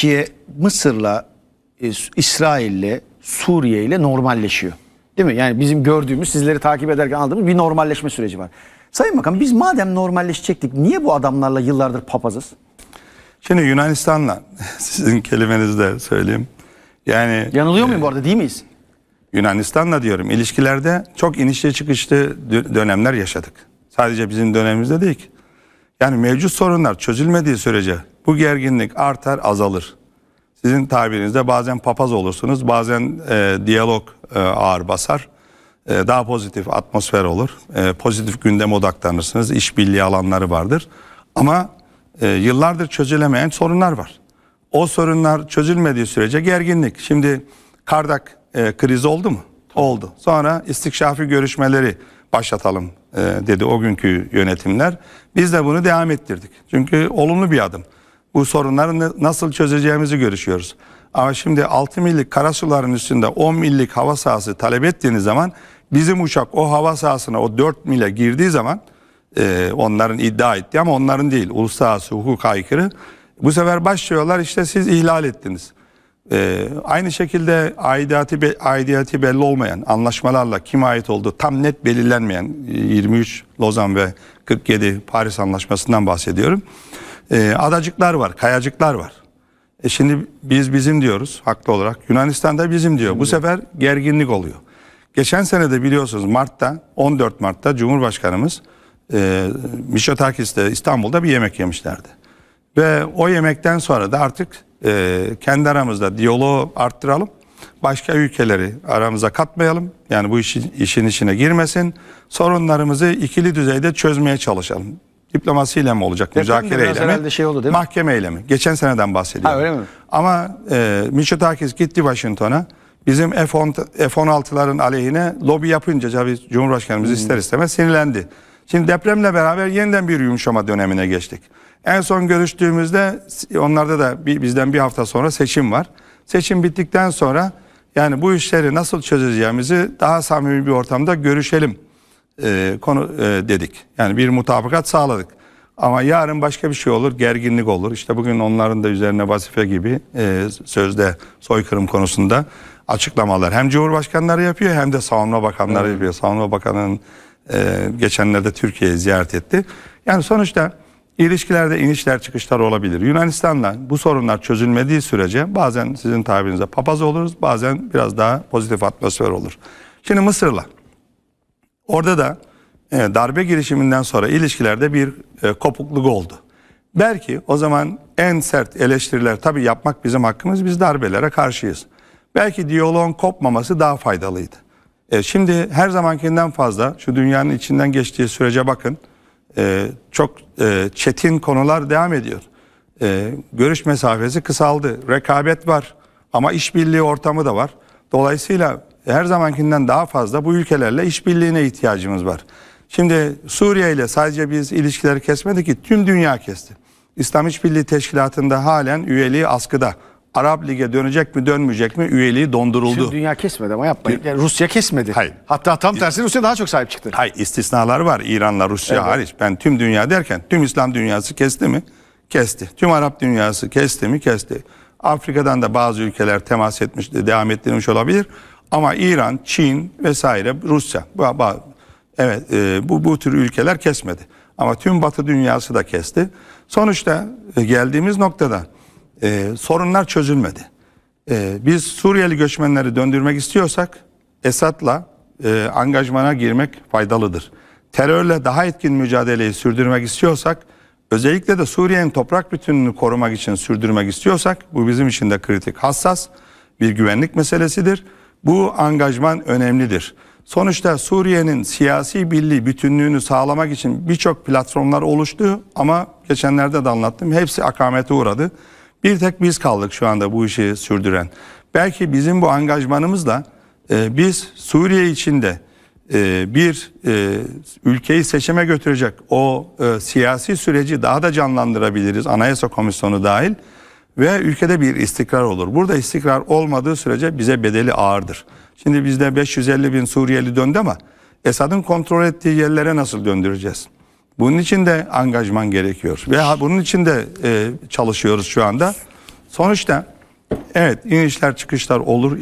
Türkiye Mısır'la, e, İsrail'le, Suriye'yle normalleşiyor. Değil mi? Yani bizim gördüğümüz, sizleri takip ederken aldığımız bir normalleşme süreci var. Sayın Bakan biz madem normalleşecektik niye bu adamlarla yıllardır papazız? Şimdi Yunanistan'la sizin kelimenizde söyleyeyim. Yani Yanılıyor muyum bu arada değil miyiz? Yunanistan'la diyorum ilişkilerde çok inişli çıkışlı dö- dönemler yaşadık. Sadece bizim dönemimizde değil ki. Yani mevcut sorunlar çözülmediği sürece bu gerginlik artar azalır. Sizin tabirinizde bazen papaz olursunuz, bazen e, diyalog e, ağır basar. E, daha pozitif atmosfer olur. E, pozitif gündem odaklanırsınız. İşbirliği alanları vardır. Ama e, yıllardır çözülemeyen sorunlar var. O sorunlar çözülmediği sürece gerginlik. Şimdi Kardak e, krizi oldu mu? Oldu. Sonra istikşafi görüşmeleri başlatalım e, dedi o günkü yönetimler. Biz de bunu devam ettirdik. Çünkü olumlu bir adım. Bu sorunları nasıl çözeceğimizi görüşüyoruz. Ama şimdi 6 millik karasuların üstünde 10 millik hava sahası talep ettiğiniz zaman bizim uçak o hava sahasına o 4 mile girdiği zaman e, onların iddia ettiği ama onların değil uluslararası hukuka aykırı. Bu sefer başlıyorlar işte siz ihlal ettiniz. Ee, aynı şekilde aidiyatı, be- aidiyatı belli olmayan anlaşmalarla kime ait olduğu tam net belirlenmeyen e, 23 Lozan ve 47 Paris Anlaşması'ndan bahsediyorum. Ee, adacıklar var, kayacıklar var. E şimdi biz bizim diyoruz haklı olarak. Yunanistan'da bizim diyor. Bu sefer gerginlik oluyor. Geçen sene de biliyorsunuz Mart'ta 14 Mart'ta Cumhurbaşkanımız e, Mitsotakis'te İstanbul'da bir yemek yemişlerdi. Ve o yemekten sonra da artık e, kendi aramızda diyaloğu arttıralım. Başka ülkeleri aramıza katmayalım. Yani bu işin, işin içine girmesin. Sorunlarımızı ikili düzeyde çözmeye çalışalım. Diplomasiyle mi olacak, Deprem müzakereyle biraz mi? herhalde şey oldu değil mi? Mahkemeyle mi? Geçen seneden bahsediyorum. Ha, öyle mi? Ama e, Mitsotakis gitti Washington'a. Bizim F-10 F-16'ların aleyhine lobi yapınca tabii Cumhurbaşkanımız ister istemez sinirlendi. Şimdi depremle beraber yeniden bir yumuşama dönemine geçtik. En son görüştüğümüzde onlarda da bir, bizden bir hafta sonra seçim var. Seçim bittikten sonra yani bu işleri nasıl çözeceğimizi daha samimi bir ortamda görüşelim e, konu e, dedik. Yani bir mutabakat sağladık. Ama yarın başka bir şey olur, gerginlik olur. İşte bugün onların da üzerine vazife gibi e, sözde soykırım konusunda açıklamalar. Hem Cumhurbaşkanları yapıyor hem de Savunma Bakanları yapıyor. Savunma Bakanı'nın e, geçenlerde Türkiye'yi ziyaret etti. Yani sonuçta ilişkilerde inişler çıkışlar olabilir. Yunanistan'la bu sorunlar çözülmediği sürece bazen sizin tabirinizde papaz oluruz, bazen biraz daha pozitif atmosfer olur. Şimdi Mısır'la Orada da e, darbe girişiminden sonra ilişkilerde bir e, kopukluk oldu. Belki o zaman en sert eleştiriler tabii yapmak bizim hakkımız biz darbelere karşıyız. Belki diyaloğun kopmaması daha faydalıydı. E, şimdi her zamankinden fazla şu dünyanın içinden geçtiği sürece bakın e, çok e, çetin konular devam ediyor. E, görüş mesafesi kısaldı. Rekabet var ama işbirliği ortamı da var. Dolayısıyla her zamankinden daha fazla bu ülkelerle işbirliğine ihtiyacımız var. Şimdi Suriye ile sadece biz ilişkileri kesmedik ki tüm dünya kesti. İslam İşbirliği Teşkilatı'nda halen üyeliği askıda. Arap Lig'e dönecek mi dönmeyecek mi üyeliği donduruldu. Tüm dünya kesmedi ama yapmayın. Yani Rusya kesmedi. Hayır. Hatta tam tersi Rusya daha çok sahip çıktı. Hayır istisnalar var İran'la Rusya hariç. Ben tüm dünya derken tüm İslam dünyası kesti mi? Kesti. Tüm Arap dünyası kesti mi? Kesti. Afrika'dan da bazı ülkeler temas etmiş, devam ettirmiş olabilir. Ama İran, Çin vesaire Rusya. Evet e, bu, bu tür ülkeler kesmedi. Ama tüm Batı dünyası da kesti. Sonuçta e, geldiğimiz noktada e, sorunlar çözülmedi. E, biz Suriyeli göçmenleri döndürmek istiyorsak Esad'la e, angajmana girmek faydalıdır. Terörle daha etkin mücadeleyi sürdürmek istiyorsak özellikle de Suriye'nin toprak bütünlüğünü korumak için sürdürmek istiyorsak bu bizim için de kritik hassas bir güvenlik meselesidir. Bu angajman önemlidir. Sonuçta Suriye'nin siyasi birliği bütünlüğünü sağlamak için birçok platformlar oluştu ama geçenlerde de anlattım hepsi akamete uğradı. Bir tek biz kaldık şu anda bu işi sürdüren. Belki bizim bu angajmanımızla e, biz Suriye içinde e, bir e, ülkeyi seçime götürecek o e, siyasi süreci daha da canlandırabiliriz. Anayasa Komisyonu dahil ve ülkede bir istikrar olur. Burada istikrar olmadığı sürece bize bedeli ağırdır. Şimdi bizde 550 bin Suriyeli döndü ama Esad'ın kontrol ettiği yerlere nasıl döndüreceğiz? Bunun için de angajman gerekiyor. Ve bunun için de e, çalışıyoruz şu anda. Sonuçta evet inişler çıkışlar olur,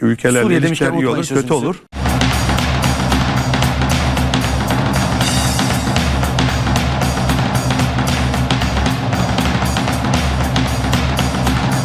ülkelerle Suriye ilişkiler iyi olur, kötü olur.